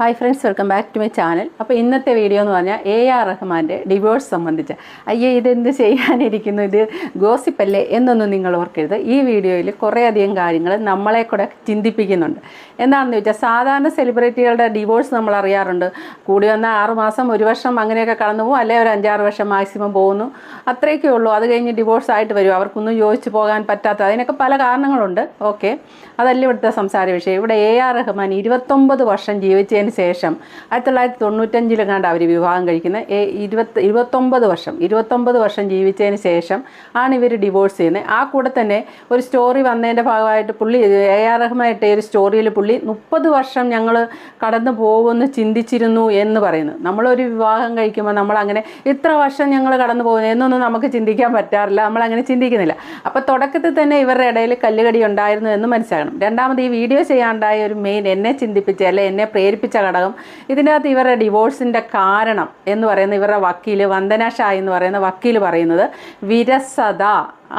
Hi friends welcome back to my channel അപ്പോൾ ഇന്നത്തെ video എന്ന് പറഞ്ഞാൽ എ ആർ റഹ്മാന്റെ ഡിവോഴ്സ് സംബന്ധിച്ച്. അയ്യേ ഇതെന്ത് ചെയ്യാനിരിക്കുന്നു? ഇത് ഗോസിപ്പല്ലേ എന്നൊന്നും നിങ്ങൾ ഓർക്കരുത്. ഈ വീഡിയോയിൽ കുറേയധികം കാര്യങ്ങൾ നമ്മളെ കൂടെ ചിന്തിപ്പിക്കുന്നുണ്ട്. എന്താണെന്ന് ചോദിച്ചാൽ സാധാരണ സെലിബ്രിറ്റികളുടെ ഡിവോഴ്സ് നമ്മൾ അറിയാറുണ്ട്. കൂടി വന്ന ആറ് മാസം ഒരു വർഷം അങ്ങനെയൊക്കെ കടന്നു പോകും. അല്ലെങ്കിൽ ഒരു അഞ്ചാറ് വർഷം മാക്സിമം പോകുന്നു. അത്രയൊക്കെ ഉള്ളൂ. അത് കഴിഞ്ഞ് ഡിവോഴ്സ് ആയിട്ട് വരും. അവർക്കൊന്നും യോജിച്ച് പോകാൻ പറ്റാത്ത അതിനൊക്കെ പല കാരണങ്ങളുണ്ട്. ഓക്കെ അതല്ല ഇവിടുത്തെ സംസാര വിഷയം. ഇവിടെ എ ആർ റഹ്മാൻ ഇരുപത്തൊമ്പത് വർഷം ജീവിച്ചതിന് ശേഷം ആയിരത്തി തൊള്ളായിരത്തി തൊണ്ണൂറ്റഞ്ചിലെങ്ങാണ്ട് അവർ വിവാഹം കഴിക്കുന്നത് ഇരുപത്തി ഇരുപത്തൊമ്പത് വർഷം ഇരുപത്തൊമ്പത് വർഷം ജീവിച്ചതിന് ശേഷം ആണ് ഇവർ ഡിവോഴ്സ് ചെയ്യുന്നത്. ആ കൂടെ തന്നെ ഒരു സ്റ്റോറി വന്നതിന്റെ ഭാഗമായിട്ട് പുള്ളി എ ആർ റഹ്മായിട്ട് ഒരു സ്റ്റോറിയിൽ പുള്ളി മുപ്പത് വർഷം ഞങ്ങൾ കടന്നു പോകുമെന്ന് ചിന്തിച്ചിരുന്നു എന്ന് പറയുന്നു. നമ്മളൊരു വിവാഹം കഴിക്കുമ്പോൾ നമ്മളങ്ങനെ ഇത്ര വർഷം ഞങ്ങൾ കടന്നു പോകുന്നു എന്നൊന്നും നമുക്ക് ചിന്തിക്കാൻ പറ്റാറില്ല. നമ്മളങ്ങനെ ചിന്തിക്കുന്നില്ല. അപ്പോൾ തുടക്കത്തിൽ തന്നെ ഇവരുടെ ഇടയിൽ കല്ലുകടി ഉണ്ടായിരുന്നു എന്ന് മനസ്സിലാക്കണം രണ്ടാമത് ഈ വീഡിയോ ചെയ്യാണ്ടായ ഒരു മെയിൻ എന്നെ ചിന്തിപ്പിച്ച അല്ലെ എന്നെ പ്രേരിപ്പിച്ച ഘടകം. ഇതിന്റെ അകത്ത് ഇവരുടെ ഡിവോഴ്സിന്റെ കാരണം എന്ന് പറയുന്ന ഇവരുടെ വക്കീൽ വന്ദന ഷാ എന്ന് പറയുന്ന വക്കീൽ പറയുന്നത് വിരസത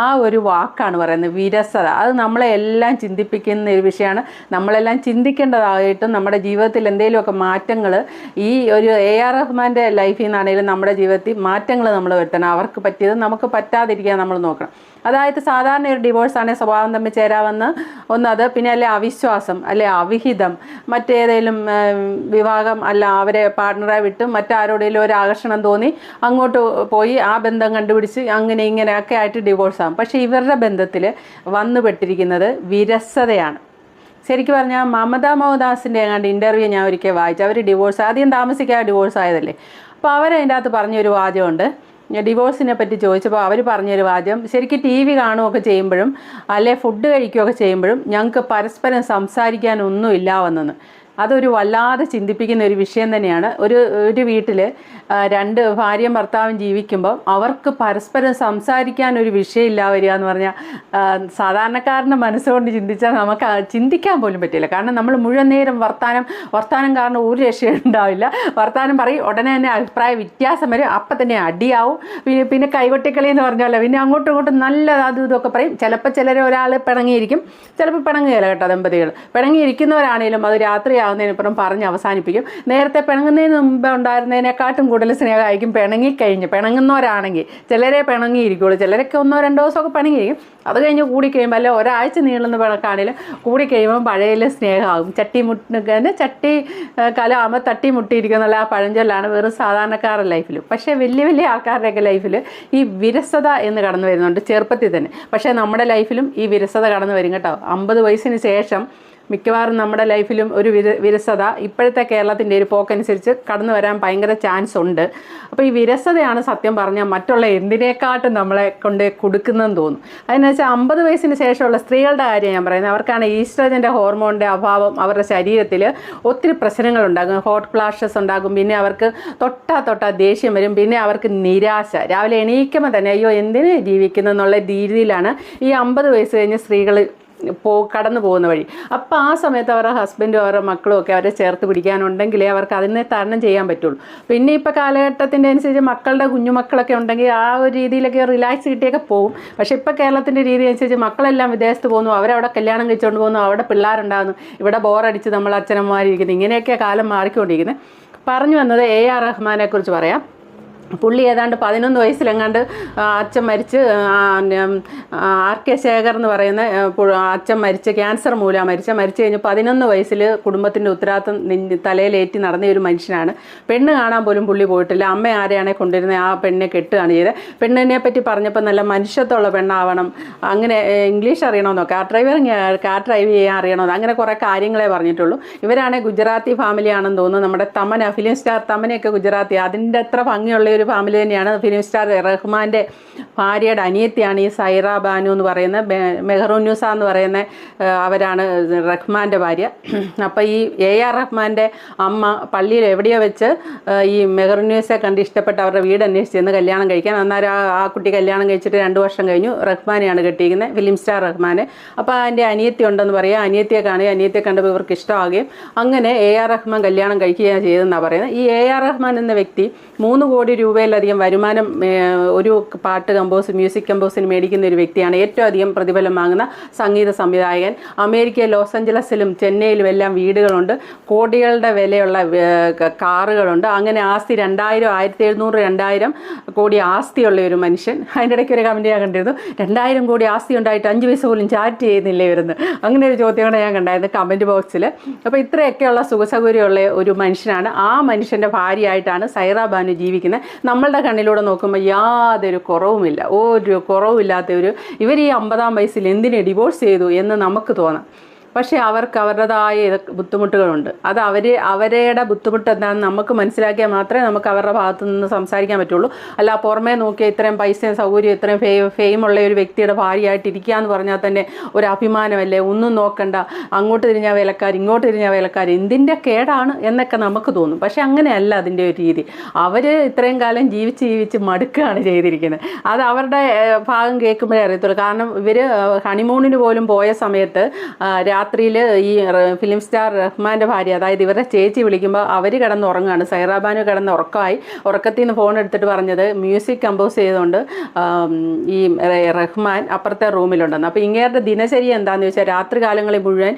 ആ ഒരു വാക്കാണ് പറയുന്നത് വിരസത. അത് നമ്മളെ എല്ലാം ചിന്തിപ്പിക്കുന്ന ഒരു വിഷയമാണ്. നമ്മളെല്ലാം ചിന്തിക്കേണ്ടതായിട്ടും നമ്മുടെ ജീവിതത്തിൽ എന്തെങ്കിലുമൊക്കെ മാറ്റങ്ങൾ ഈ ഒരു എ ആർ റഹ്മാന്റെ ലൈഫിൽ നിന്നാണെങ്കിലും നമ്മുടെ ജീവിതത്തിൽ മാറ്റങ്ങൾ നമ്മൾ വരുത്തണം. അവർക്ക് പറ്റിയത് നമുക്ക് പറ്റാതിരിക്കാൻ നമ്മൾ നോക്കണം. അതായത് സാധാരണ ഒരു ഡിവോഴ്സ് സ്വഭാവം തമ്മിൽ ചേരാമെന്ന് ഒന്നത് പിന്നെ അല്ലെ അവിശ്വാസം അല്ലെ അവിഹിതം. മറ്റേതെങ്കിലും വിവാഹം അല്ല അവരെ പാർട്ട്ണറെ വിട്ട് മറ്റാരോടെങ്കിലും ഒരു ആകർഷണം തോന്നി അങ്ങോട്ട് പോയി ആ ബന്ധം കണ്ടുപിടിച്ച് അങ്ങനെ ഇങ്ങനെയൊക്കെ ആയിട്ട് ഡിവോഴ്സ് ആകും പക്ഷേ ഇവരുടെ ബന്ധത്തിൽ വന്നുപെട്ടിരിക്കുന്നത് വിരസതയാണ്. ശരിക്കും പറഞ്ഞാൽ മമതാ മോഹൻദാസിന്റെ ഏതാണ്ട് ഇന്റർവ്യൂ ഞാൻ ഒരിക്കൽ വായിച്ചു. അവർ ഡിവോഴ്സ് ആദ്യം താമസിക്കാതെ ഡിവോഴ്സ് ആയതല്ലേ? അപ്പോൾ അവരതിന്റെ അകത്ത് പറഞ്ഞൊരു വാചകമുണ്ട്. ഡിവോഴ്സിനെ പറ്റി ചോദിച്ചപ്പോൾ അവർ പറഞ്ഞൊരു വാചകം ശരിക്കും ടി വി കാണുകയൊക്കെ ചെയ്യുമ്പോഴും അല്ലെ ഫുഡ് കഴിക്കുകയൊക്കെ ചെയ്യുമ്പോഴും ഞങ്ങൾക്ക് പരസ്പരം സംസാരിക്കാനൊന്നും ഇല്ല വന്നെന്ന്. അതൊരു വല്ലാതെ ചിന്തിപ്പിക്കുന്ന ഒരു വിഷയം തന്നെയാണ്. ഒരു ഒരു വീട്ടിൽ രണ്ട് ഭാര്യയും ഭർത്താവും ജീവിക്കുമ്പോൾ അവർക്ക് പരസ്പരം സംസാരിക്കാൻ ഒരു വിഷയമില്ല വരിക എന്ന് പറഞ്ഞാൽ സാധാരണക്കാരന്റെ മനസ്സുകൊണ്ട് ചിന്തിച്ചാൽ നമുക്ക് ചിന്തിക്കാൻ പോലും പറ്റില്ല. കാരണം നമ്മൾ മുഴുവൻ നേരം വർത്താനം വർത്താനം കാരണം ഒരു രക്ഷയും ഉണ്ടാവില്ല. വർത്താനം പറയും ഉടനെ തന്നെ അഭിപ്രായ വ്യത്യാസം വരും. അപ്പം തന്നെ അടിയാവും. പിന്നെ പിന്നെ കൈകൊട്ടിക്കളി എന്ന് പറഞ്ഞാലോ പിന്നെ അങ്ങോട്ടും ഇങ്ങോട്ടും നല്ല അതും ഇതൊക്കെ പറയും. ചിലപ്പോൾ ചിലർ ഒരാൾ പിണങ്ങിയിരിക്കും. ചിലപ്പോൾ പിണങ്ങുകയില്ല കേട്ടോ ദമ്പതികൾ പിണങ്ങിയിരിക്കുന്നവരാണേലും അത് രാത്രിയാവുന്നതിനപ്പുറം പറഞ്ഞ് അവസാനിപ്പിക്കും. നേരത്തെ പിണങ്ങുന്നതിന് മുമ്പ് ഉണ്ടായിരുന്നതിനെക്കാട്ടും കൂടുതൽ സ്നേഹമായിരിക്കും പിണങ്ങിക്കഴിഞ്ഞ് പിണങ്ങുന്നവരാണെങ്കിൽ ചിലരെ പിണങ്ങിയിരിക്കുള്ളൂ. ചിലരൊക്കെ ഒന്നോ രണ്ടോ ദിവസമൊക്കെ പിണങ്ങിയിരിക്കും. അത് കഴിഞ്ഞ് കൂടി കഴിയുമ്പോൾ അല്ല ഒരാഴ്ച നീളുന്ന പിണക്കാണെങ്കിലും കൂടി കഴിയുമ്പോൾ പഴയ സ്നേഹമാകും. ചട്ടി മുട്ടിന് ചട്ടി കലാകുമ്പോൾ തട്ടി മുട്ടിയിരിക്കുന്നുള്ള ആ പഴഞ്ചൊല്ലാണ് വെറും സാധാരണക്കാരുടെ ലൈഫിൽ പക്ഷേ വലിയ വലിയ ആൾക്കാരുടെയൊക്കെ ലൈഫിൽ ഈ വിരസത എന്ന് കടന്നു വരുന്നുണ്ട് ചെറുപ്പത്തിൽ തന്നെ. പക്ഷേ നമ്മുടെ ലൈഫിലും ഈ വിരസത കടന്നു വരും കേട്ടോ. അമ്പത് വയസ്സിന് ശേഷം മിക്കവാറും നമ്മുടെ ലൈഫിലും ഒരു വിര വിരസത ഇപ്പോഴത്തെ കേരളത്തിന്റെ ഒരു പോക്കനുസരിച്ച് കടന്നു വരാൻ ഭയങ്കര ചാൻസ് ഉണ്ട്. അപ്പോൾ ഈ വിരസതയാണ് സത്യം പറഞ്ഞാൽ മറ്റുള്ള എന്തിനേക്കാട്ടും നമ്മളെ കൊണ്ട് കൊടുക്കുന്നതെന്ന് തോന്നും അതെന്ന് വെച്ചാൽ അമ്പത് വയസ്സിന് ശേഷമുള്ള സ്ത്രീകളുടെ കാര്യം ഞാൻ പറയുന്നത്. അവർക്കാണ് ഈസ്ട്രജന്റെ ഹോർമോണിന്റെ അഭാവം അവരുടെ ശരീരത്തിൽ ഒത്തിരി പ്രശ്നങ്ങൾ ഉണ്ടാകും. ഹോട്ട് ഫ്ലാഷസ് ഉണ്ടാകും. പിന്നെ അവർക്ക് തൊട്ടാ തൊട്ടാ ദേഷ്യം വരും. പിന്നെ അവർക്ക് നിരാശ. രാവിലെ എണീക്കുമ്പോൾ തന്നെ അയ്യോ എന്തിനു ജീവിക്കുന്നു എന്നുള്ള രീതിയിലാണ് ഈ അമ്പത് വയസ്സ് കഴിഞ്ഞ് സ്ത്രീകൾ പോ കടന്നു പോകുന്ന വഴി. അപ്പോൾ ആ സമയത്ത് അവരുടെ ഹസ്ബൻഡും അവരുടെ മക്കളും ഒക്കെ അവരെ ചേർത്ത് പിടിക്കാനുണ്ടെങ്കിലേ അവർക്ക് അതിനെ തരണം ചെയ്യാൻ പറ്റുള്ളൂ. പിന്നെ ഇപ്പോൾ കാലഘട്ടത്തിന്റെ അനുസരിച്ച് മക്കളുടെ കുഞ്ഞുമക്കളൊക്കെ ഉണ്ടെങ്കിൽ ആ ഒരു രീതിയിലൊക്കെ റിലാക്സ് കിട്ടിയൊക്കെ പോകും. പക്ഷേ ഇപ്പോൾ കേരളത്തിന്റെ രീതി അനുസരിച്ച് മക്കളെല്ലാം വിദേശത്ത് പോകുന്നു അവരവിടെ കല്യാണം കഴിച്ചുകൊണ്ട് പോകുന്നു അവിടെ പിള്ളേരുണ്ടാകുന്നു ഇവിടെ ബോറടിച്ച് നമ്മൾ അച്ഛനമ്മമാരിരിക്കുന്നു ഇങ്ങനെയൊക്കെ കാലം മാറിക്കൊണ്ടിരിക്കുന്നത് പറഞ്ഞു വന്നത് എ ആർ റഹ്മാനെ കുറിച്ച് പറയാം. പുള്ളി ഏതാണ്ട് പതിനൊന്ന് വയസ്സിലെങ്ങാണ്ട് അച്ഛൻ മരിച്ച് ആർ കെ ശേഖർ എന്ന് പറയുന്ന അച്ഛൻ മരിച്ച് ക്യാൻസർ മൂലം മരിച്ച മരിച്ചു കഴിഞ്ഞ് പതിനൊന്ന് വയസ്സിൽ കുടുംബത്തിന്റെ ഉത്തരവാദിത്വം നെഞ്ച് തലയിലേറ്റി നടന്ന ഒരു മനുഷ്യനാണ്. പെണ്ണ് കാണാൻ പോലും പുള്ളി പോയിട്ടില്ല. അമ്മ ആരെയാണെ കൊണ്ടുവരുന്നത്? ആ പെണ്ണിനെ കെട്ടുകയാണ് ചെയ്തത്. പെണ്ണിനെ പറ്റി പറഞ്ഞപ്പോൾ നല്ല മനുഷ്യത്തുള്ള പെണ്ണാവണം. അങ്ങനെ ഇംഗ്ലീഷ് അറിയണമെന്നോ കാർ ഡ്രൈവറിങ് കാർ ഡ്രൈവ് ചെയ്യാൻ അറിയണമെന്നോ അങ്ങനെ കുറേ കാര്യങ്ങളെ പറഞ്ഞിട്ടുള്ളൂ. ഇവരാണെ ഗുജറാത്തി ഫാമിലിയാണെന്ന് തോന്നുന്നു. നമ്മുടെ തമന ഫിലിം സ്റ്റാർ തമനയൊക്കെ ഗുജറാത്തി അതിന്റെ അത്ര ഭംഗിയുള്ള ഒരു ഫാമിലി തന്നെയാണ്. ഫിലിം സ്റ്റാർ റഹ്മാന്റെ ഭാര്യയുടെ അനിയത്തിയാണ് ഈ സൈറ ബാനു എന്ന് പറയുന്ന മെഹറുന്നൂസ എന്ന് പറയുന്ന അവരാണ് റഹ്മാന്റെ ഭാര്യ. അപ്പോൾ ഈ എ ആർ റഹ്മാന്റെ അമ്മ പള്ളിയിൽ എവിടെയോ വെച്ച് ഈ മെഹറുന്നൂസെ കണ്ട് ഇഷ്ടപ്പെട്ട് അവരുടെ വീട് അന്വേഷിച്ച് ചെന്ന് കല്യാണം കഴിക്കാൻ. അന്നേരം ആ കുട്ടി കല്യാണം കഴിച്ചിട്ട് രണ്ട് വർഷം കഴിഞ്ഞു റഹ്മാനെയാണ് കെട്ടിയിരിക്കുന്നത് ഫിലിം സ്റ്റാർ റഹ്മാനെ. അപ്പോൾ അതിന്റെ അനിയത്തി ഉണ്ടെന്ന് പറയുക അനിയത്തിയെ കാണുക അനിയത്തിയെ കണ്ടപ്പോൾ ഇവർക്ക് ഇഷ്ടമാകുകയും അങ്ങനെ എ ആർ റഹ്മാൻ കല്യാണം കഴിക്കുകയാണ് ചെയ്തതെന്നാണ് പറയുന്നത് ഈ എ ആർ റഹ്മാൻ എന്ന വ്യക്തി മൂന്ന് കോടി രൂപയിലധികം വരുമാനം ഒരു പാട്ട് കമ്പോസ് മ്യൂസിക് കമ്പോസിന് മേടിക്കുന്ന ഒരു വ്യക്തിയാണ് ഏറ്റവും അധികം പ്രതിഫലം വാങ്ങുന്ന സംഗീത സംവിധായകൻ. അമേരിക്കയിൽ ലോസ് ആഞ്ചലസിലും ചെന്നൈയിലും എല്ലാം വീടുകളുണ്ട്. കോടികളുടെ വിലയുള്ള കാറുകളുണ്ട്. അങ്ങനെ ആസ്തി രണ്ടായിരം ആയിരത്തി എഴുന്നൂറ് രണ്ടായിരം കോടി ആസ്തിയുള്ള ഒരു മനുഷ്യൻ. അതിന്റെ ഇടയ്ക്ക് ഒരു കമന്റ് ഞാൻ കണ്ടിരുന്നു. രണ്ടായിരം കോടി ആസ്തി ഉണ്ടായിട്ട് അഞ്ച് പൈസ പോലും ചാറ്റ് ചെയ്യുന്നില്ലേ വരുന്നത് അങ്ങനെ ഒരു ചോദ്യമാണ് ഞാൻ കണ്ടായിരുന്നു കമന്റ് ബോക്സിൽ അപ്പോൾ ഇത്രയൊക്കെയുള്ള സുഖസൗകര്യമുള്ള ഒരു മനുഷ്യനാണ്. ആ മനുഷ്യന്റെ ഭാര്യയായിട്ടാണ് സൈറ ബാനു ജീവിക്കുന്നത്. നമ്മളുടെ കണ്ണിലൂടെ നോക്കുമ്പോൾ യാതൊരു കുറവുമില്ല. ഒരു കുറവുമില്ലാത്ത ഒരു ഇവർ ഈ അമ്പതാം വയസ്സിൽ എന്തിനെ ഡിവോഴ്സ് ചെയ്തു എന്ന് നമുക്ക് തോന്നാം. പക്ഷേ അവർക്ക് അവരുടേതായ ബുദ്ധിമുട്ടുകളുണ്ട്. അത് അവർ അവരുടെ ബുദ്ധിമുട്ട് എന്താണെന്ന് നമുക്ക് മനസ്സിലാക്കിയാൽ മാത്രമേ നമുക്ക് അവരുടെ ഭാഗത്തു നിന്ന് സംസാരിക്കാൻ പറ്റുള്ളൂ. അല്ല പുറമേ നോക്കിയാൽ ഇത്രയും പൈസയും സൗകര്യം ഇത്രയും ഫേ ഫെയിമുള്ള ഒരു വ്യക്തിയുടെ ഭാര്യയായിട്ട് ഇരിക്കുക എന്ന് പറഞ്ഞാൽ തന്നെ ഒരു അഭിമാനമല്ലേ? ഒന്നും നോക്കണ്ട. അങ്ങോട്ട് തിരിഞ്ഞാൽ വേലക്കാർ ഇങ്ങോട്ട് തിരിഞ്ഞാൽ വേലക്കാർ എന്തിന്റെ കേടാണ് എന്നൊക്കെ നമുക്ക് തോന്നും. പക്ഷേ അങ്ങനെയല്ല അതിന്റെ ഒരു രീതി. അവർ ഇത്രയും കാലം ജീവിച്ച് ജീവിച്ച് മടുക്കുകയാണ് ചെയ്തിരിക്കുന്നത്. അത് അവരുടെ ഭാഗം കേൾക്കുമ്പോഴേ അറിയത്തുള്ളൂ. കാരണം ഇവർ ഹണിമൂണിന് പോലും പോയ സമയത്ത് രാത്രിയിൽ ഈ ഫിലിം സ്റ്റാർ റഹ്മാന്റെ ഭാര്യ അതായത് ഇവരുടെ ചേച്ചി വിളിക്കുമ്പോൾ അവർ കിടന്ന് ഉറങ്ങുകയാണ് സൈറാബാനു കിടന്ന് ഉറക്കമായി ഉറക്കത്തിൽ നിന്ന് ഫോൺ എടുത്തിട്ട് പറഞ്ഞത് മ്യൂസിക് കമ്പോസ് ചെയ്തുകൊണ്ട് ഈ റഹ്മാൻ അപ്പുറത്തെ റൂമിലുണ്ടെന്ന്. അപ്പോൾ ഇങ്ങേരുടെ ദിനചര്യ എന്താണെന്ന് ചോദിച്ചാൽ രാത്രി കാലങ്ങളിൽ മുഴുവൻ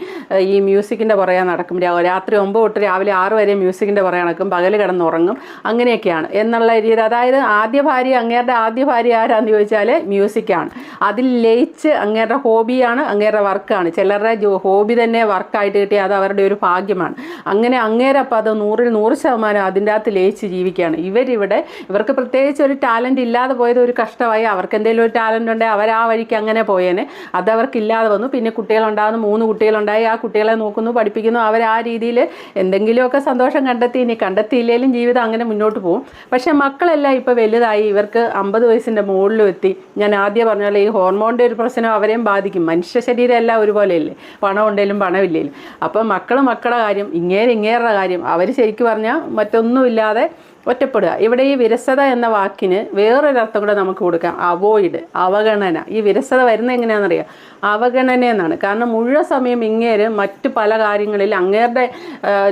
ഈ മ്യൂസിക്കിന്റെ പുറകെ നടക്കും. രാത്രി ഒമ്പത് തൊട്ട് രാവിലെ ആറ് വരെ മ്യൂസിക്കിന്റെ പുറകെ നടക്കും. പകൽ കിടന്ന് ഉറങ്ങും അങ്ങനെയൊക്കെയാണ്. എന്നുള്ള രീതി അതായത് ആദ്യ ഭാര്യ അങ്ങേരുടെ ആദ്യ ഭാര്യ ആരാന്ന് ചോദിച്ചാൽ മ്യൂസിക്കാണ് അതിൽ ലയിച്ച് അങ്ങേരുടെ ഹോബിയാണ് അങ്ങേരുടെ വർക്കാണ് ചിലരുടെ ഹോബി തന്നെ വർക്കായിട്ട് കിട്ടി അത് അവരുടെ ഒരു ഭാഗ്യമാണ്. അങ്ങനെ അങ്ങേരപ്പം അത് നൂറിൽ നൂറ് ശതമാനം അതിന്റെ അകത്ത് ലയിച്ച് ജീവിക്കുകയാണ്. ഇവരിവിടെ ഇവർക്ക് പ്രത്യേകിച്ച് ഒരു ടാലന്റ് ഇല്ലാതെ പോയത് ഒരു കഷ്ടമായി. അവർക്ക് എന്തെങ്കിലും ഒരു ടാലന്റ് ഉണ്ടെങ്കിൽ അവർ ആ വഴിക്ക് അങ്ങനെ പോയേനെ. അത് അവർക്കില്ലാതെ വന്നു. പിന്നെ കുട്ടികളുണ്ടാകുന്നു മൂന്ന് കുട്ടികളുണ്ടായി. ആ കുട്ടികളെ നോക്കുന്നു പഠിപ്പിക്കുന്നു. അവർ ആ രീതിയിൽ എന്തെങ്കിലുമൊക്കെ സന്തോഷം കണ്ടെത്തി. ഇനി കണ്ടെത്തിയില്ലെങ്കിലും ജീവിതം അങ്ങനെ മുന്നോട്ട് പോകും. പക്ഷേ മക്കളെല്ലാം ഇപ്പോൾ വലുതായി. ഇവർക്ക് അമ്പത് വയസ്സിന്റെ മുകളിലും എത്തി. ഞാൻ ആദ്യം പറഞ്ഞ പോലെ ഈ ഹോർമോണിന്റെ ഒരു പ്രശ്നം അവരെയും ബാധിക്കും. മനുഷ്യ ശരീരം എല്ലാം ഒരുപോലെയല്ലേ? പണം ഉണ്ടെങ്കിലും പണമില്ലെങ്കിലും അപ്പം മക്കൾ മക്കളുടെ കാര്യം ഇങ്ങേര് ഇങ്ങേരുടെ കാര്യം അവർ ശരിക്കും പറഞ്ഞാൽ മറ്റൊന്നുമില്ലാതെ ഒറ്റപ്പെടുക. ഇവിടെ ഈ വിരസത എന്ന വാക്കിന് വേറൊരർത്ഥം കൂടെ നമുക്ക് കൊടുക്കാം. അവോയ്ഡ് അവഗണന. ഈ വിരസത വരുന്നത് എങ്ങനെയാണെന്നറിയാം? അവഗണന എന്നാണ് കാരണം മുഴുവൻ സമയം ഇങ്ങേര് മറ്റ് പല കാര്യങ്ങളിൽ അങ്ങേരുടെ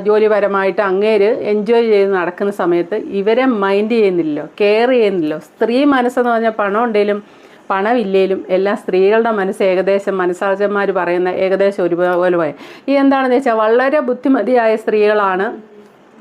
ജോലിപരമായിട്ട് അങ്ങേര് എൻജോയ് ചെയ്ത് നടക്കുന്ന സമയത്ത് ഇവരെ മൈൻഡ് ചെയ്യുന്നില്ലല്ലോ കെയർ ചെയ്യുന്നില്ലല്ലോ. സ്ത്രീ മനസ്സെന്ന് പറഞ്ഞാൽ പണം ഉണ്ടെങ്കിലും പണമില്ലേലും എല്ലാം സ്ത്രീകളുടെ മനസ്സ് ഏകദേശം മനസ്സാചന്മാർ പറയുന്ന ഏകദേശം ഒരുപോലെ. ഈ എന്താണെന്ന് വെച്ചാൽ വളരെ ബുദ്ധിമതിയായ സ്ത്രീകളാണ്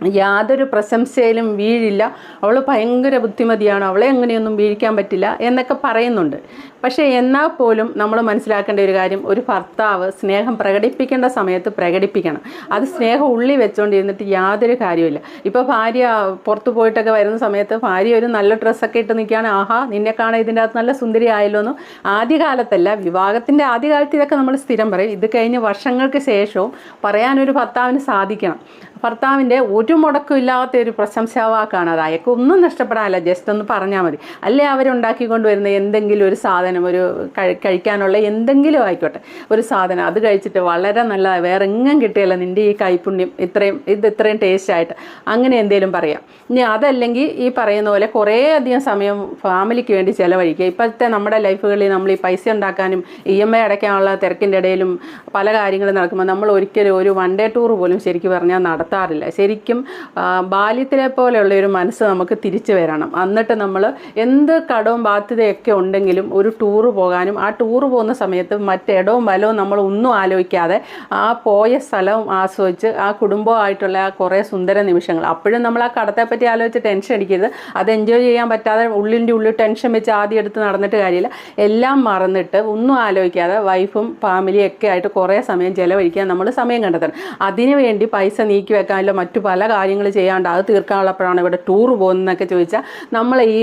യാതൊരു പ്രശംസയിലും വീഴില്ല. അവൾ ഭയങ്കര ബുദ്ധിമതിയാണ്. അവളെ എങ്ങനെയൊന്നും വീഴിക്കാൻ പറ്റില്ല എന്നൊക്കെ പറയുന്നുണ്ട്. പക്ഷേ എന്നാൽ പോലും നമ്മൾ മനസ്സിലാക്കേണ്ട ഒരു കാര്യം ഒരു ഭർത്താവ് സ്നേഹം പ്രകടിപ്പിക്കേണ്ട സമയത്ത് പ്രകടിപ്പിക്കണം. അത് സ്നേഹം ഉള്ളി വെച്ചുകൊണ്ടിരുന്നിട്ട് യാതൊരു കാര്യമില്ല ഇപ്പോൾ ഭാര്യ പുറത്തു പോയിട്ടൊക്കെ വരുന്ന സമയത്ത് ഭാര്യ ഒരു നല്ല ഡ്രസ്സൊക്കെ ഇട്ട് നിൽക്കുകയാണ്. ആഹാ നിന്നെ കാണാൻ ഇതിന്റെ അകത്ത് നല്ല സുന്ദരി ആയല്ലോ എന്ന്. ആദ്യകാലത്തല്ല വിവാഹത്തിന്റെ ആദ്യകാലത്ത് ഇതൊക്കെ നമ്മൾ സ്ഥിരം പറയും. ഇത് കഴിഞ്ഞ് വർഷങ്ങൾക്ക് ശേഷവും പറയാനൊരു ഭർത്താവിന് സാധിക്കണം. ഭർത്താവിന്റെ ഒരു മുടക്കം ഇല്ലാത്ത ഒരു പ്രശംസാവാക്കാണ് അത്. അയക്ക് ഒന്നും നഷ്ടപ്പെടാനില്ല. ജസ്റ്റ് ഒന്ന് പറഞ്ഞാൽ മതി. അല്ലേ അവരുണ്ടാക്കിക്കൊണ്ട് വരുന്ന എന്തെങ്കിലും ഒരു സാധനം ഒരു കഴിക്കാനുള്ള എന്തെങ്കിലും ആയിക്കോട്ടെ. ഒരു സാധനം അത് കഴിച്ചിട്ട് വളരെ നല്ല വേറെ എങ്ങും കിട്ടിയല്ല നിന്റെ ഈ കൈപുണ്യം. ഇത്രയും ഇത് ഇത്രയും ടേസ്റ്റ് ആയിട്ട്. അങ്ങനെ എന്തെങ്കിലും പറയാം. ഇനി അതല്ലെങ്കിൽ ഈ പറയുന്ന പോലെ കുറേ അധികം സമയം ഫാമിലിക്ക് വേണ്ടി ചിലവഴിക്കുക. ഇപ്പോഴത്തെ നമ്മുടെ ലൈഫുകളിൽ നമ്മൾ ഈ പൈസ ഉണ്ടാക്കാനും ഇ എം ഐ അടയ്ക്കാനുള്ള തിരക്കിന്റെ ഇടയിലും പല കാര്യങ്ങളും നടക്കുമ്പോൾ നമ്മൾ ഒരിക്കലും ഒരു വൺ ഡേ ടൂർ പോലും ശരിക്കും പറഞ്ഞാൽ നടത്താറില്ല. ശരിക്കും ആ, ബാല്യത്തിലെ പോലെയുള്ള ഒരു മനസ്സ് നമുക്ക് തിരിച്ചു വരണം. എന്നിട്ട് നമ്മൾ എന്ത് കടവും ബാധ്യതയൊക്കെ ഉണ്ടെങ്കിലും ഒരു ടൂറ് പോകാനും ആ ടൂറ് പോകുന്ന സമയത്ത് മറ്റിടവും വലവും നമ്മൾ ഒന്നും ആലോചിക്കാതെ ആ പോയ സ്ഥലവും ആസ്വദിച്ച് ആ കുടുംബമായിട്ടുള്ള ആ കുറേ സുന്ദര നിമിഷങ്ങൾ. അപ്പോഴും നമ്മൾ ആ കടത്തെ പറ്റി ആലോചിച്ച് ടെൻഷൻ അടിക്കരുത്. അത് എൻജോയ് ചെയ്യാൻ പറ്റാതെ ഉള്ളിന്റെ ഉള്ളിൽ ടെൻഷൻ വെച്ച് ആദ്യം എടുത്ത് നടന്നിട്ട് കാര്യമില്ല. എല്ലാം മറന്നിട്ട് ഒന്നും ആലോചിക്കാതെ വൈഫും ഫാമിലിയൊക്കെ ആയിട്ട് കുറേ സമയം ചിലവഴിക്കാൻ നമ്മൾ സമയം കണ്ടെത്തണം. അതിനുവേണ്ടി പൈസ നീക്കി വെക്കാനുള്ള മറ്റു പല കാര്യങ്ങൾ ചെയ്യാണ്ട് അത് തീർക്കാനുള്ളപ്പോഴാണ് ഇവിടെ ടൂർ പോകുന്നതെന്നൊക്കെ ചോദിച്ചാൽ നമ്മൾ ഈ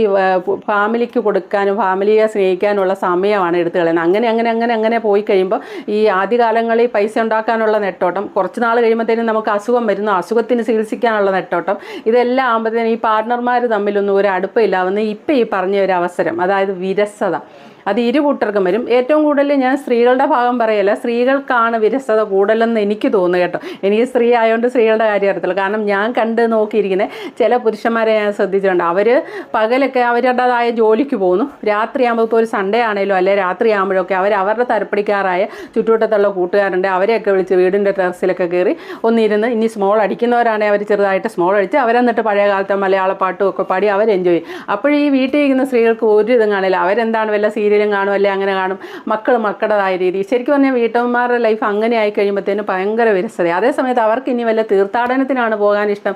ഫാമിലിക്ക് കൊടുക്കാനും ഫാമിലിയെ സ്നേഹിക്കാനുള്ള സമയമാണ് എടുത്തു കളയുന്നത്. അങ്ങനെ അങ്ങനെ അങ്ങനെ അങ്ങനെ പോയി കഴിയുമ്പോൾ ഈ ആദ്യകാലങ്ങളിൽ പൈസ ഉണ്ടാക്കാനുള്ള നെട്ടോട്ടം കുറച്ച് നാൾ കഴിയുമ്പോഴത്തേനും നമുക്ക് അസുഖം വരുന്നു. അസുഖത്തിന് ചികിത്സിക്കാനുള്ള നെട്ടോട്ടം. ഇതെല്ലാം ആകുമ്പോഴത്തേനും ഈ പാർട്ട്ണർമാർ തമ്മിലൊന്നും ഒരു അടുപ്പമില്ലാവുന്ന ഇപ്പം ഈ പറഞ്ഞ ഒരു അവസരം അതായത് വിരസത. അത് ഇരു കൂട്ടർക്കും വരും. ഏറ്റവും കൂടുതൽ ഞാൻ സ്ത്രീകളുടെ ഭാഗം പറയല്ല സ്ത്രീകൾക്കാണ് വിരസത കൂടുതലെന്ന് എനിക്ക് തോന്നുന്നു കേട്ടോ. എനിക്ക് സ്ത്രീ ആയതുകൊണ്ട് സ്ത്രീകളുടെ കാര്യം അറിയത്തില്ല. കാരണം ഞാൻ കണ്ട് നോക്കിയിരിക്കുന്ന ചില പുരുഷന്മാരെ ഞാൻ ശ്രദ്ധിച്ചിട്ടുണ്ട്. അവർ പകലൊക്കെ അവരുടേതായ ജോലിക്ക് പോകുന്നു. രാത്രിയാകുമ്പോൾ ഇപ്പോൾ ഒരു സൺഡേ ആണെങ്കിലും അല്ലെ രാത്രി ആകുമ്പോഴൊക്കെ അവർ അവരുടെ തരപ്പിടിക്കാറായ ചുറ്റുവട്ടത്തുള്ള കൂട്ടുകാരുണ്ട്. അവരെയൊക്കെ വിളിച്ച് വീടിന്റെ ടെറസിലൊക്കെ കയറി ഒന്നിരുന്ന് ഇനി സ്മോൾ അടിക്കുന്നവരാണെങ്കിൽ അവർ ചെറുതായിട്ട് സ്മോൾ അടിച്ച് അവരെന്നിട്ട് പഴയ കാലത്തെ മലയാള പാട്ടും ഒക്കെ പാടി അവർ എൻജോയ് ചെയ്യും. അപ്പോഴീ വീട്ടിൽ ഇരിക്കുന്ന സ്ത്രീകൾക്ക് ഒരു ഇതും കാണില്ല. അവരെന്താണ് വല്ല സീരിയലും കാണും അല്ലെ അങ്ങനെ കാണും. മക്കൾ മക്കളുടേതായ രീതി ശരിക്കും പറഞ്ഞാൽ വീട്ടമ്മമാരുടെ ലൈഫ് അങ്ങനെ ആയി കഴിയുമ്പോഴത്തേനും ഭയങ്കര വിരസത അതേസമയത്ത് അവർക്ക് ഇനി വല്ല തീർത്ഥാടനത്തിനാണ് പോകാൻ ഇഷ്ടം.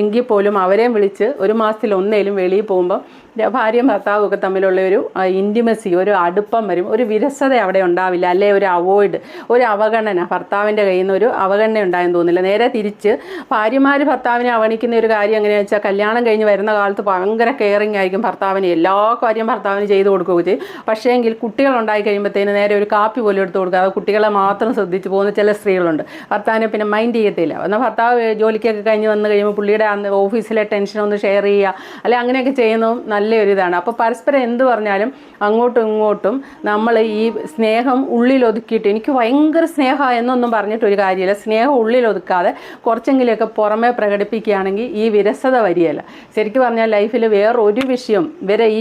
എങ്കിൽ പോലും അവരെയും വിളിച്ച് ഒരു മാസത്തിൽ ഒന്നേലും വെളിയിൽ പോകുമ്പോൾ ഭാര്യയും ഭർത്താവും ഒക്കെ തമ്മിലുള്ള ഒരു ഇന്റിമസി ഒരു അടുപ്പം വരും. ഒരു വിരസത അവിടെ ഉണ്ടാവില്ല. അല്ലെ? ഒരു അവോയ്ഡ് ഒരു അവഗണന. ഭർത്താവിന്റെ കയ്യിൽ നിന്ന് ഒരു അവഗണന ഉണ്ടായെന്ന് തോന്നില്ല നേരെ തിരിച്ച് ഭാര്യമാർ ഭർത്താവിനെ അവഗണിക്കുന്ന ഒരു കാര്യം എങ്ങനെയാണെന്ന് വെച്ചാൽ കല്യാണം കഴിഞ്ഞ് വരുന്ന കാലത്ത് ഭയങ്കര കെയറിങ് ആയിരിക്കും ഭർത്താവിന്. എല്ലാ കാര്യം ഭർത്താവിന് ചെയ്തു കൊടുക്കുകയും ചെയ്യും. പക്ഷേ എങ്കിൽ കുട്ടികൾ ഉണ്ടായി കഴിയുമ്പോഴത്തേന് നേരെ ഒരു കാപ്പി പോലും എടുത്ത് കൊടുക്കാതെ കുട്ടികളെ മാത്രം ശ്രദ്ധിച്ച് പോകുന്ന ചില സ്ത്രീകളുണ്ട്. ഭർത്താവിനെ പിന്നെ മൈൻഡ് ചെയ്യത്തില്ല. എന്നാൽ ഭർത്താവ് ജോലിക്കൊക്കെ കഴിഞ്ഞ് വന്ന് കഴിയുമ്പോൾ പുള്ളിയുടെ ഓഫീസിലെ ടെൻഷൻ ഒന്ന് ഷെയർ ചെയ്യുക. അല്ലെ അങ്ങനെയൊക്കെ ചെയ്യുന്നതും നല്ലൊരു ഇതാണ് അപ്പോൾ പരസ്പരം എന്ത് പറഞ്ഞാലും അങ്ങോട്ടും ഇങ്ങോട്ടും നമ്മൾ ഈ സ്നേഹം ഉള്ളിലൊതുക്കിയിട്ട് എനിക്ക് ഭയങ്കര സ്നേഹ എന്നൊന്നും പറഞ്ഞിട്ട് ഒരു കാര്യമില്ല. സ്നേഹം ഉള്ളിലൊതുക്കാതെ കുറച്ചെങ്കിലുമൊക്കെ പുറമേ പ്രകടിപ്പിക്കുകയാണെങ്കിൽ ഈ വിരസത വരികയല്ല. ശരിക്കും പറഞ്ഞാൽ ലൈഫിൽ വേറൊരു വിഷയം വരെ ഈ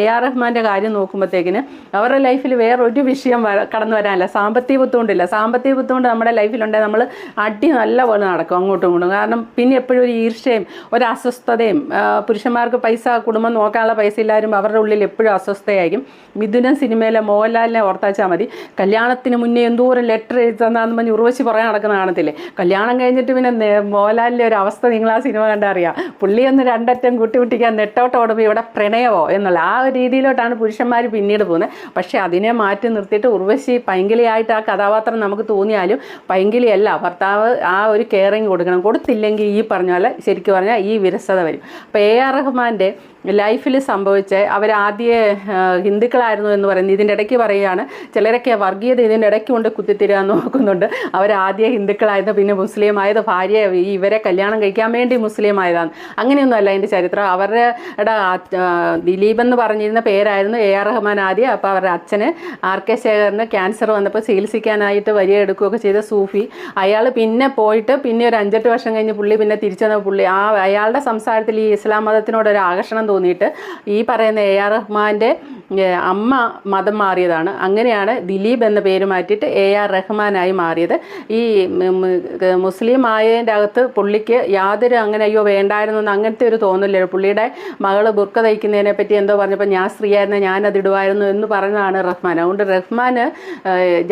എ ആർ റഹ്മാന്റെ കാര്യം നോക്കുമ്പോഴത്തേക്കിന് അവരുടെ ലൈഫിൽ വേറൊരു വിഷയം കടന്നു വരാനില്ല. സാമ്പത്തിക ബുദ്ധിമുട്ടില്ല. സാമ്പത്തിക ബുദ്ധിമുട്ട് നമ്മുടെ ലൈഫിലുണ്ടെങ്കിൽ നമ്മൾ അടി നല്ല പോലെ നടക്കും അങ്ങോട്ടും ഇങ്ങോട്ടും. കാരണം പിന്നെ എപ്പോഴും ഒരു ഈർഷയും ഒരു അസ്വസ്ഥതയും പുരുഷന്മാർക്ക് പൈസ കുടുംബം നോക്കാനുള്ള പൈസ ഇല്ലാരും അവരുടെ ഉള്ളിൽ എപ്പോഴും അസ്വസ്ഥയായിരിക്കും. മിഥുനൻ സിനിമയിലെ മോഹൻലാലിനെ ഓർത്താച്ചാൽ മതി. കല്യാണത്തിന് മുന്നേ എന്തോരം ലെറ്റർ എഴുതുന്നതെന്ന് പറഞ്ഞ് ഉറവശി പറയാൻ നടക്കുന്ന കാണത്തില്ലേ? കല്യാണം കഴിഞ്ഞിട്ട് പിന്നെ മോഹൻലാലിന്റെ ഒരു അവസ്ഥ നിങ്ങൾ ആ സിനിമ കണ്ടറിയാം. പുള്ളിയൊന്ന് രണ്ടറ്റം കൂട്ടി കുട്ടിക്കാൻ നെട്ടോട്ട് ഓടുമ്പോൾ ഇവിടെ പ്രണയമോ എന്നുള്ള ആ ഒരു രീതിയിലോട്ടാണ് പുരുഷന്മാർ പിന്നീട് പോകുന്നത്. പക്ഷേ അതിനെ മാറ്റി നിർത്തിയിട്ട് ഉർവശി പൈങ്കിളിയായിട്ട് ആ കഥാപാത്രം നമുക്ക് തോന്നിയാലും പൈങ്കിളിയല്ല ഭർത്താവ് ആ ഒരു കെയറിങ് കൊടുക്കണം. കൊടുത്തില്ലെങ്കിൽ ഈ പറഞ്ഞ പോലെ ശരിക്കും പറഞ്ഞാൽ ഈ വിരസത വരും. അപ്പോൾ എ ആർ റഹ്മാന്റെ ലൈഫിൽ സംഭവിച്ച അവരാദ്യ ഹിന്ദുക്കളായിരുന്നു എന്ന് പറയുന്നത്. ഇതിന്റെ ഇടയ്ക്ക് പറയുകയാണ് ചിലരൊക്കെ വർഗീയത ഇതിന്റെ ഇടയ്ക്ക് കൊണ്ട് കുത്തിത്തിരാൻ നോക്കുന്നുണ്ട്. അവരാദ്യ ഹിന്ദുക്കളായിരുന്നു പിന്നെ മുസ്ലിം ആയത് ഭാര്യ ഇവരെ കല്യാണം കഴിക്കാൻ വേണ്ടി മുസ്ലിം ആയതാണ് അങ്ങനെയൊന്നുമല്ല അതിന്റെ ചരിത്രം. അവരുടെ ദിലീപ് എന്ന് പറഞ്ഞിരുന്ന പേരായിരുന്നു എ ആർ റഹ്മാൻ ആദ്യ. അപ്പോൾ അവരുടെ അച്ഛന് ആർ കെ ശേഖറിന് ക്യാൻസർ വന്നപ്പോൾ ചികിത്സിക്കാനായിട്ട് വരിക എടുക്കുകയൊക്കെ ചെയ്ത സൂഫി. അയാൾ പിന്നെ പോയിട്ട് പിന്നെ ഒരു അഞ്ചെട്ട് വർഷം കഴിഞ്ഞ് പുള്ളി പിന്നെ തിരിച്ചു വന്ന പുള്ളി ആ അയാളുടെ സംസാരത്തിൽ ഈ ഇസ്ലാം മതത്തിനോട് ഒരു ആകർഷണം തോന്നിയിട്ട് ഈ പറയുന്ന എ ആർ റഹ്മാന്റെ അമ്മ മതം മാറിയതാണ്. അങ്ങനെയാണ് ദിലീപ് എന്ന പേര് മാറ്റിയിട്ട് എ ആർ റഹ്മാനായി മാറിയത്. ഈ മുസ്ലിം ആയതിന്റെ അകത്ത് പുള്ളിക്ക് യാതൊരു അങ്ങനെ അയ്യോ വേണ്ടായിരുന്നു എന്ന് അങ്ങനത്തെ ഒരു തോന്നില്ല പുള്ളിയുടെ മകൾ ബുർക്ക തയ്ക്കുന്നതിനെ പറ്റി എന്തോ പറഞ്ഞപ്പോൾ ഞാൻ സ്ത്രീയായിരുന്നു ഞാനത് ഇടുമായിരുന്നു എന്ന് പറഞ്ഞതാണ് റഹ്മാൻ. അതുകൊണ്ട് റഹ്മാൻ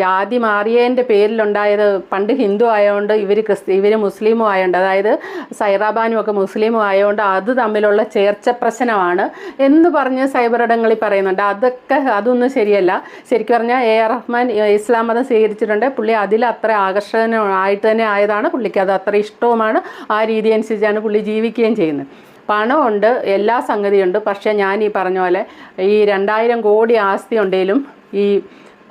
ജാതി മാറിയതിന്റെ പേരിലുണ്ടായത് പണ്ട് ഹിന്ദു ആയതുകൊണ്ട് ഇവർ ക്രിസ്തി ഇവർ മുസ്ലിമും ആയതുകൊണ്ട് അതായത് സൈറാബാനും ഒക്കെ മുസ്ലിമും ആയതുകൊണ്ട് അത് തമ്മിലുള്ള ചേർച്ച പ്രശ്നമാണ് എന്ന് പറഞ്ഞ് സൈബർ ഇടങ്ങളിൽ പറയുന്നുണ്ട്. അതൊക്കെ അതൊന്നും ശരിയല്ല. ശരിക്കും പറഞ്ഞാൽ എ ആർ റഹ്മാൻ ഇസ്ലാം മതം സ്വീകരിച്ചിട്ടുണ്ട്. പുള്ളി അതിൽ അത്ര ആകർഷകനായിട്ട് തന്നെ ആയതാണ്. പുള്ളിക്ക് അത് അത്ര ഇഷ്ടവുമാണ്. ആ രീതി അനുസരിച്ചാണ് പുള്ളി ജീവിക്കുകയും ചെയ്യുന്നത്. പണമുണ്ട് എല്ലാ സംഗതിയുണ്ട്. പക്ഷേ ഞാൻ ഈ പറഞ്ഞ പോലെ ഈ രണ്ടായിരം കോടി ആസ്തി ഉണ്ടെങ്കിലും ഈ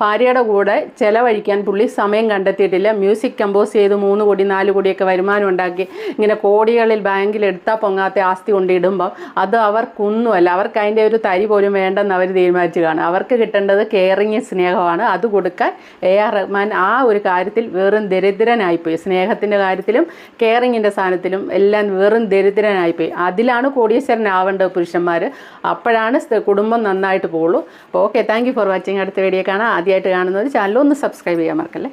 ഭാര്യയുടെ കൂടെ ചിലവഴിക്കാൻ പുള്ളി സമയം കണ്ടെത്തിയിട്ടില്ല. മ്യൂസിക് കമ്പോസ് ചെയ്ത് മൂന്ന് കോടി നാല് കോടിയൊക്കെ വരുമാനം ഉണ്ടാക്കി. ഇങ്ങനെ കോടികളിൽ ബാങ്കിൽ എടുത്താൽ പൊങ്ങാത്ത ആസ്തി കൊണ്ടിടുമ്പോൾ അത് അവർക്കൊന്നുമല്ല അവർക്ക് അതിന്റെ ഒരു തരി പോലും വേണ്ടെന്ന് അവർ തീരുമാനിച്ചു കാണും. അവർക്ക് കിട്ടേണ്ടത് കെയറിങ് സ്നേഹമാണ്. അത് കൊടുക്കാൻ എ ആർ റഹ്മാൻ ആ ഒരു കാര്യത്തിൽ വെറും ദരിദ്രനായിപ്പോയി. സ്നേഹത്തിന്റെ കാര്യത്തിലും കെയറിങ്ങിന്റെ സാധനത്തിലും എല്ലാം വെറും ദരിദ്രനായിപ്പോയി. അതിലാണ് കോടീശ്വരനാവേണ്ടത് പുരുഷന്മാർ അപ്പോഴാണ് കുടുംബം നന്നായിട്ട് പോകുള്ളൂ. Okay thank you for watching അടുത്ത വീഡിയോ കാണാം. ആദ്യമായിട്ട് കാണുന്നവർ ചാനൽ ഒന്ന് സബ്സ്ക്രൈബ് ചെയ്യാൻ മറക്കല്ലേ?